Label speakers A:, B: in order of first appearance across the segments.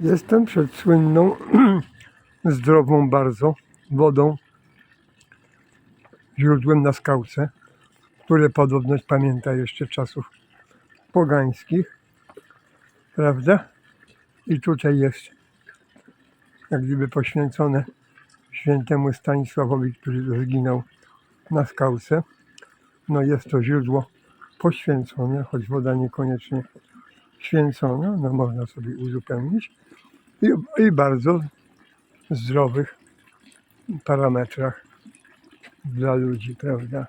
A: Jestem przed słynną, zdrową bardzo wodą, źródłem na skałce, które podobno pamięta jeszcze czasów pogańskich, prawda? I tutaj jest jak gdyby poświęcone świętemu Stanisławowi, który zginął na skałce. No jest to źródło poświęcone, choć woda niekoniecznie święcona, no można sobie uzupełnić i, i bardzo zdrowych parametrach dla ludzi, prawda?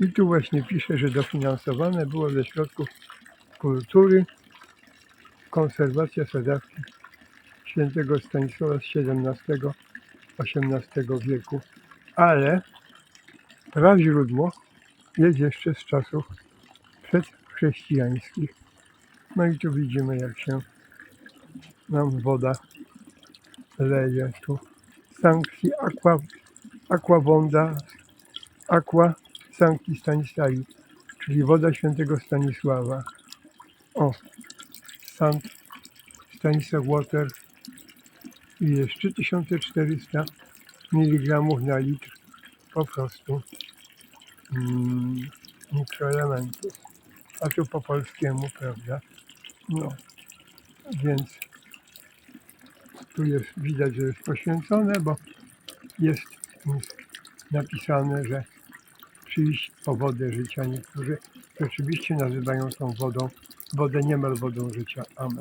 A: I tu właśnie pisze, że dofinansowane było ze środków kultury konserwacja sadzawki świętego Stanisława z XVII-XVIII wieku, ale praźródło jest jeszcze z czasów przedchrześcijańskich. No i tu widzimy, jak się nam woda leje. Tu Sancti Aqua, Aquavonda Aqua Sancti Stanisławi, czyli woda świętego Stanisława. O, Sankt Stanisław Water i jest 3400 mg na litr po prostu mm, mikroelementów. A tu po polskiemu, prawda? No, więc tu jest widać, że jest poświęcone, bo jest napisane, że przyjść po wodę życia. Niektórzy rzeczywiście nazywają tą wodą, wodę niemal wodą życia. Amen.